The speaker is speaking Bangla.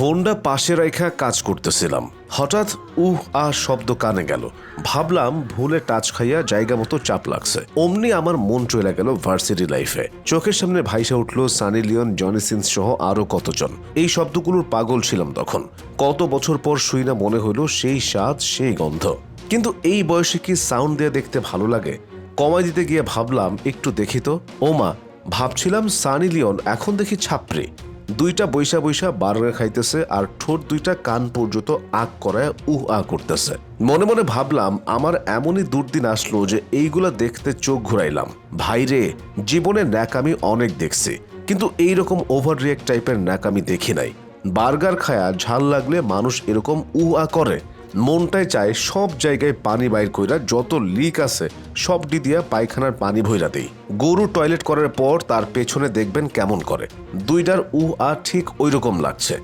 ফোনটা পাশে রেখা কাজ করতেছিলাম। হঠাৎ উহ আহ শব্দ কানে গেল। ভাবলাম ভুলে টাচ খাইয়া জায়গা মতো চাপ লাগছে। অমনি আমার মন চলে গেল ভার্সিটি লাইফে। চোখের সামনে ভাইসা উঠল সানি লিওন, জনি সিন্স সহ আরও কতজন। এই শব্দগুলোর পাগল ছিলাম তখন। কত বছর পর শুই না মনে হলো সেই স্বাদ, সেই গন্ধ। কিন্তু এই বয়সে কি সাউন্ড দিয়ে দেখতে ভালো লাগে? কমাই দিতে গিয়ে ভাবলাম, একটু দেখি তো। ওমা, ভাবছিলাম সানি লিওন, এখন দেখি ছাপড়ি। দুইটা বৈশা বৈশা বার্গার খাইতেছে আর ঠোঁট দুইটা কান পর্যন্ত আগ করায় উহ আ করতেছে। মনে মনে ভাবলাম, আমার এমনই দুর্দিন আসলো যে এইগুলা দেখতে চোখ ঘুরাইলাম। ভাইরে জীবনে ন্যাকামি অনেক দেখছি, কিন্তু এই রকম ওভার রিয়েক্ট টাইপের ন্যাকামি দেখি নাই। বার্গার খায়া ঝাল লাগলে মানুষ এরকম উহা আ করে। মনটাই চায় সব জায়গায় পানি বাইর কইরা যত লিক আছে, সবটি দিয়া পায়খানার পানি ভইরা দেই। গরু টয়লেট করার পর তার পেছনে দেখবেন কেমন করে। দুইটার উ আ ঠিক ওই রকম লাগছে।